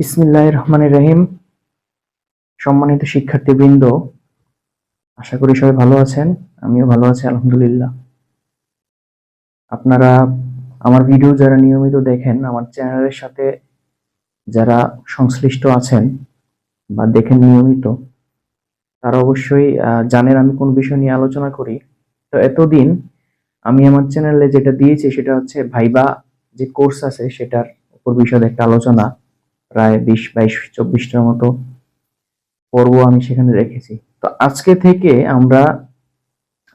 বিসমিল্লাহ রহমানির রহিম। সম্মানিত শিক্ষার্থীবৃন্দ, আশা করি সবাই ভালো আছেন, আমিও ভালো আছি, আলহামদুলিল্লাহ। আপনারা আমার ভিডিও যারা নিয়মিত দেখেন, আমার চ্যানেলের সাথে যারা সংশ্লিষ্ট আছেন বা দেখেন নিয়মিত, তারা অবশ্যই জানেন আমি কোন বিষয় নিয়ে আলোচনা করি। তো এতদিন আমি আমার চ্যানেলে যেটা দিয়েছি, সেটা হচ্ছে ভাইবা যে কোর্স আছে, সেটার উপর বিষয়ে একটা আলোচনা। প্রায় বিশ, বাইশ, চব্বিশটার মতো পর্ব আমি সেখানে রেখেছি। তো আজকে থেকে আমরা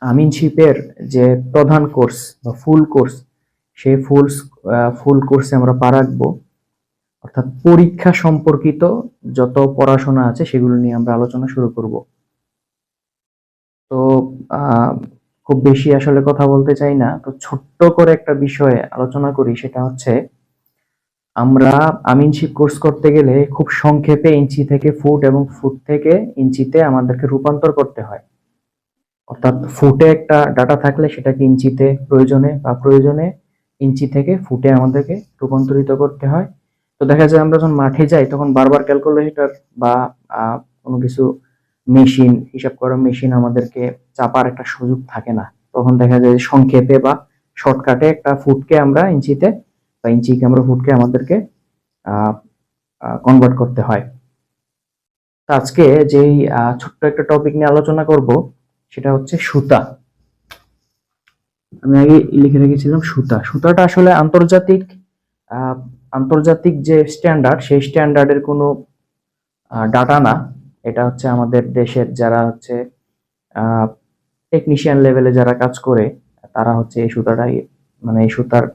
আমিনশিপের যে প্রধান কোর্স বা ফুল কোর্স, সেই ফুল ফুল কোর্সে আমরা পা রাখব। অর্থাৎ পরীক্ষা সম্পর্কিত যত পড়াশোনা আছে সেগুলো নিয়ে আমরা আলোচনা শুরু করব। তো খুব বেশি আসলে কথা বলতে চাই না। তো ছোট্ট করে একটা বিষয়ে আলোচনা করি, সেটা হচ্ছে আমরা আমিনশিপ কোর্স করতে গেলে খুব সংক্ষেপে ইঞ্চি থেকে ফুট এবং ফুট থেকে ইঞ্চিতে আমাদেরকে রূপান্তর করতে হয়। অর্থাৎ ফুটে একটা ডাটা থাকলে সেটাকে ইঞ্চিতে প্রয়োজনে বা প্রয়োজনে ইঞ্চি থেকে ফুটে আমাদেরকে রূপান্তরিত করতে হয়। তো দেখা যায় আমরা যখন মাঠে যাই তখন বারবার ক্যালকুলেটর বা কোনো কিছু মেশিন, হিসাব করার মেশিন আমাদেরকে চাপার একটা সুযোগ থাকে না। তখন দেখা যায় সংক্ষেপে বা শর্টকাটে একটা ফুটকে আমরা ইঞ্চিতে বা ইঞ্চিকে আমরা ফুটকে আমাদেরকে কনভার্ট করতে হয়। তো আজকে যেই ছোট্ট একটা টপিক নিয়ে আলোচনা করব, সেটা হচ্ছে সুতা। আমি আগে লিখে রেখেছিলাম সুতা। সুতাটা আসলে আন্তর্জাতিক আন্তর্জাতিক যে স্ট্যান্ডার্ড সেই স্ট্যান্ডার্ডের কোনো ডাটা না। এটা হচ্ছে আমাদের দেশের যারা হচ্ছে টেকনিশিয়ান লেভেলে যারা কাজ করে, তারা হচ্ছে এই সুতাটাই মানে এই সুতার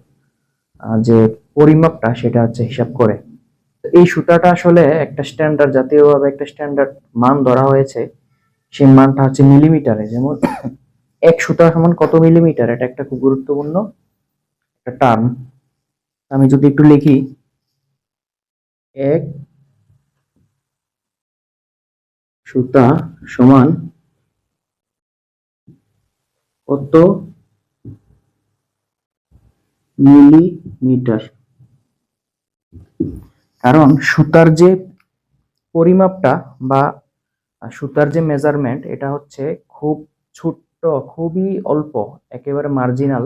যে পরিমাপটা সেটা হচ্ছে হিসাব করে। এই সুতাটা আসলে একটা স্ট্যান্ডার্ড জাতীয়ভাবে একটা স্ট্যান্ডার্ড মান ধরা হয়েছে। সেই মানটা হচ্ছে মিলিমিটারে যেমন এক সুতা সমান কত মিলিমিটার এটা একটা খুব গুরুত্বপূর্ণ একটা টার্ম আমি যদি একটু লিখি। এক সুতা সমান কত মিলিমিটার। কারণ সুতার যে পরিমাপটা বা সুতার যে মেজারমেন্ট এটা হচ্ছে খুব ছোট্ট, খুবই অল্প, একেবারে মার্জিনাল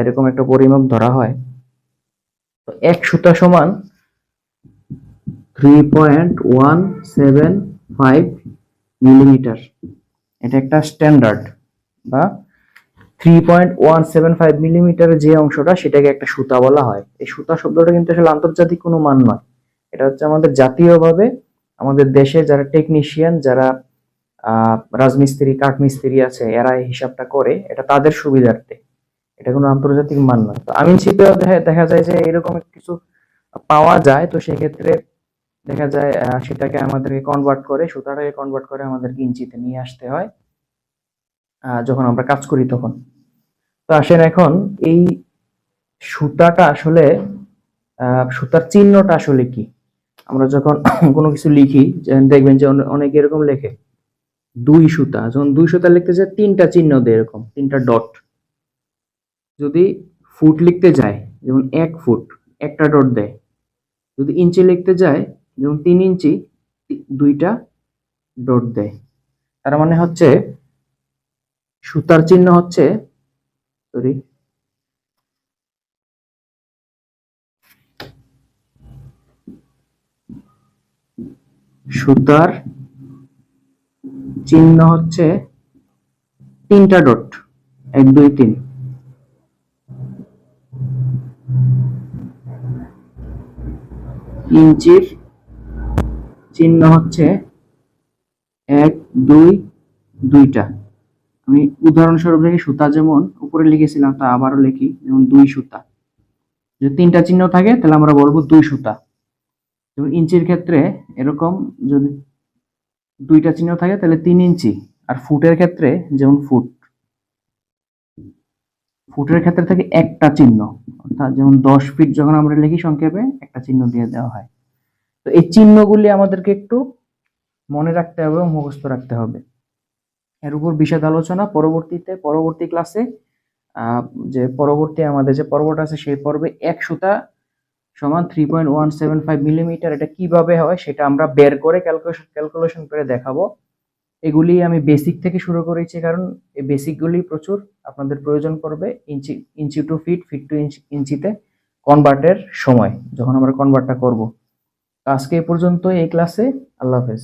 এরকম একটা পরিমাপ ধরা হয়। তো এক সুতা সমান three point one seven five millimetre. এটা একটা স্ট্যান্ডার্ড বা three point one seven five মিলিমিটারের যে অংশটা সেটাকে একটা সুতা বলা হয়। এই সুতা শব্দটা কিন্তু আসলে আন্তর্জাতিক কোনো মান নয়। এটা হচ্ছে আমাদের জাতীয়ভাবে আমাদের দেশে যারা টেকনিশিয়ান যারা রাজমিস্ত্রি, কাঠমিস্ত্রি আছে, এরা এই হিসাবটা করে, এটা তাদের সুবিধার্থে। এটা কোনো আন্তর্জাতিক মান নয়। তো আমিনশিপেও দেখা দেখা যায় যে এরকম কিছু পাওয়া যায়, তো সেক্ষেত্রে দেখা যায় সেটাকে আমাদেরকে কনভার্ট করে, সুতাটাকে কনভার্ট করে আমাদেরকে ইঞ্চিতে নিয়ে আসতে হয়। যখন আমরা কাজ করি তখন। তো আসেন এখন, এই সুতাটা আসলে সুতার চিহ্নটা আসলে কি? আমরা যখন কোনো কিছু লিখি দেখবেন যে অনে- অনেকে এরকম লেখে, দুই সুতা। যখন দুই সুতা লিখতে যায় তিনটা চিহ্ন দেয় এরকম, তিনটা ডট। যদি ফুট লিখতে যায়, যেমন এক ফুট, একটা ডট দেয়। যদি ইঞ্চি লিখতে যায়, যেমন তিন ইঞ্চি দুইটা ডট দেয়। তার মানে হচ্ছে সুতার চিহ্ন হচ্ছে সরি সুতার চিহ্ন হচ্ছে তিনটা ডট, এক, দুই, তিন। ইঞ্চির চিহ্ন হচ্ছে এক, দুই, দুইটা। আমি উদাহরণস্বরূপ লিখি সুতা যেমন, উপরে লিখেছিলাম তা আবারও লিখি, যেমন দুই সুতা। যদি তিনটা চিহ্ন থাকে, তাহলে আমরা বলব দুই সুতা। যেমন ইঞ্চির ক্ষেত্রে এরকম, যদি দুইটা চিহ্ন থাকে, তাহলে তিন ইঞ্চি। আর ফুটের ক্ষেত্রে যেমন ফুট। ফুটের ক্ষেত্রে থাকে একটা চিহ্ন। অর্থাৎ যেমন দশ ফিট যখন আমরা লিখি সংক্ষেপে, একটা চিহ্ন দিয়ে দেওয়া হয়। তো এই চিহ্নগুলি আমাদেরকে একটু মনে রাখতে হবে এবং মুখস্থ রাখতে হবে। এর উপর বিশদ আলোচনা পরবর্তীতে, পরবর্তী ক্লাসে যে পরবর্তী আমাদের যে পর্বটা আছে সেই পর্বে এক সুতা সমান three point one seven five millimetre এটা কীভাবে হয় সেটা আমরা বের করে ক্যালকুলেশন ক্যালকুলেশন করে দেখাবো। এগুলি আমি বেসিক থেকে শুরু করেছি কারণ এই বেসিকগুলি প্রচুর আপনাদের প্রয়োজন পড়বে inch inch to feet feet to inch ইঞ্চিতে কনভার্টের সময়, যখন আমরা কনভার্টটা করব। আজকে এ পর্যন্ত এই ক্লাসে আল্লাহ হাফেজ।